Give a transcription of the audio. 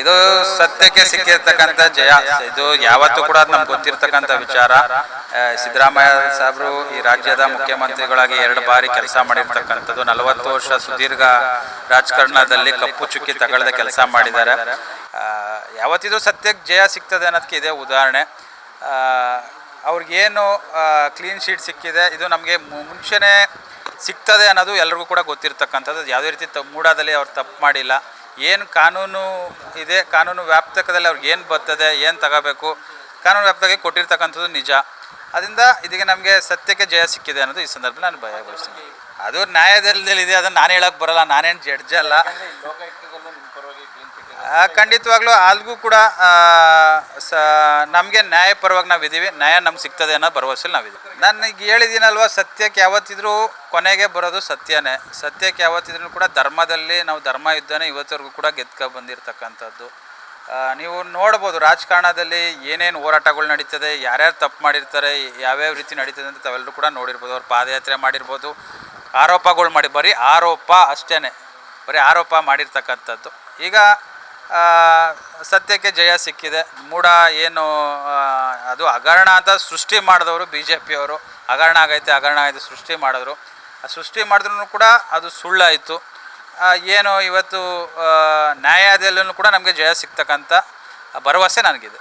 ಇದು ಸತ್ಯಕ್ಕೆ ಸಿಕ್ಕಿರ್ತಕ್ಕಂಥ ಜಯ. ಇದು ಯಾವತ್ತೂ ಕೂಡ ನಮ್ಗೆ ಗೊತ್ತಿರ್ತಕ್ಕಂಥ ವಿಚಾರ. ಸಿದ್ದರಾಮಯ್ಯ ಸಾಹೇಬರು ಈ ರಾಜ್ಯದ ಮುಖ್ಯಮಂತ್ರಿಗಳಾಗಿ ಎರಡು ಬಾರಿ ಕೆಲಸ ಮಾಡಿರ್ತಕ್ಕಂಥದ್ದು. ನಲವತ್ತು ವರ್ಷ ಸುದೀರ್ಘ ರಾಜಕಾರಣದಲ್ಲಿ ಕಪ್ಪು ಚುಕ್ಕಿ ತಗೊಳ್ಳದೆ ಕೆಲಸ ಮಾಡಿದ್ದಾರೆ. ಯಾವತ್ತಿದ್ರು ಸತ್ಯಕ್ಕೆ ಜಯ ಸಿಗ್ತದೆ ಅನ್ನೋದಕ್ಕೆ ಇದೆ ಉದಾಹರಣೆ. ಅವ್ರಿಗೇನು ಕ್ಲೀನ್ ಶೀಟ್ ಸಿಕ್ಕಿದೆ, ಇದು ನಮಗೆ ಮುಂಚೆನೇ ಸಿಗ್ತದೆ ಅನ್ನೋದು ಎಲ್ರಿಗೂ ಕೂಡ ಗೊತ್ತಿರ್ತಕ್ಕಂಥದ್ದು. ಯಾವುದೇ ರೀತಿ ತ ಮೂಡಾದಲ್ಲಿ ಅವ್ರು ತಪ್ಪು ಮಾಡಿಲ್ಲ. ಏನು ಕಾನೂನು ಇದೆ ಕಾನೂನು ವ್ಯಾಪ್ತಕದಲ್ಲಿ ಅವ್ರಿಗೆ ಏನು ಬರ್ತದೆ ಏನು ತಗೋಬೇಕು ಕಾನೂನು ವ್ಯಾಪ್ತಿಗೆ ಕೊಟ್ಟಿರ್ತಕ್ಕಂಥದ್ದು ನಿಜ. ಅದರಿಂದ ಇದೀಗ ನಮಗೆ ಸತ್ಯಕ್ಕೆ ಜಯ ಸಿಕ್ಕಿದೆ ಅನ್ನೋದು ಈ ಸಂದರ್ಭದಲ್ಲಿ ನಾನು ಭಯ ಬಯಸ್ತೀನಿ ಅದು ನ್ಯಾಯದಲ್ಲಿ ಇದೆ, ಅದನ್ನು ನಾನು ಹೇಳಕ್ಕೆ ಬರಲ್ಲ, ನಾನೇನು ಜಡ್ಜ್ ಅಲ್ಲ. ಖಂಡಿತವಾಗ್ಲೂ ಅಲ್ಗೂ ಕೂಡ ಸ, ನಮಗೆ ನ್ಯಾಯಪರವಾಗಿ ನಾವು ಇದ್ದೀವಿ ನ್ಯಾಯ ನಮ್ಗೆ ಸಿಗ್ತದೆ ಅನ್ನೋ ಭರವಸೆಲಿ ನಾವಿದ್ದೀವಿ ನಾನು ಈಗ ಹೇಳಿದ್ದೀನಲ್ವ ಸತ್ಯಕ್ಕೆ ಯಾವತ್ತಿದ್ರೂ ಕೊನೆಗೆ ಬರೋದು ಸತ್ಯನೇ. ಸತ್ಯಕ್ಕೆ ಯಾವತ್ತಿದ್ರೂ ಕೂಡ ಧರ್ಮದಲ್ಲಿ ನಾವು ಧರ್ಮ ಯುದ್ಧನೇ ಇವತ್ತವರೆಗೂ ಕೂಡ ಗೆದ್ಕ ಬಂದಿರತಕ್ಕಂಥದ್ದು. ನೀವು ನೋಡ್ಬೋದು, ರಾಜಕಾರಣದಲ್ಲಿ ಏನೇನು ಹೋರಾಟಗಳು ನಡೀತದೆ, ಯಾರ್ಯಾರು ತಪ್ಪು ಮಾಡಿರ್ತಾರೆ, ಯಾವ್ಯಾವ ರೀತಿ ನಡೀತದೆ ಅಂತ ತಾವೆಲ್ಲರೂ ಕೂಡ ನೋಡಿರ್ಬೋದು, ಅವ್ರು ಪಾದಯಾತ್ರೆ ಮಾಡಿರ್ಬೋದು, ಆರೋಪಗಳು ಮಾಡಿ, ಬರೀ ಆರೋಪ ಅಷ್ಟೇ ಬರೀ ಆರೋಪ ಮಾಡಿರ್ತಕ್ಕಂಥದ್ದು. ಈಗ ಸತ್ಯಕ್ಕೆ ಜಯ ಸಿಕ್ಕಿದೆ, ಮೂಢ ಏನು ಅದು ಹಗರಣ ಅಂತ ಸೃಷ್ಟಿ ಮಾಡಿದವರು ಬಿ ಜೆ ಪಿಯವರು ಹಗರಣ ಆಗೈತೆ ಹಗರಣ ಆಗೈತೆ ಸೃಷ್ಟಿ ಮಾಡಿದ್ರು. ಆ ಸೃಷ್ಟಿ ಮಾಡಿದ್ರು ಕೂಡ ಅದು ಸುಳ್ಳಾಯಿತು. ಏನು ಇವತ್ತು ನ್ಯಾಯಾಲಯದಲ್ಲೂ ಕೂಡ ನಮಗೆ ಜಯ ಸಿಗ್ತಕ್ಕಂಥ ಭರವಸೆ ನನಗಿದೆ.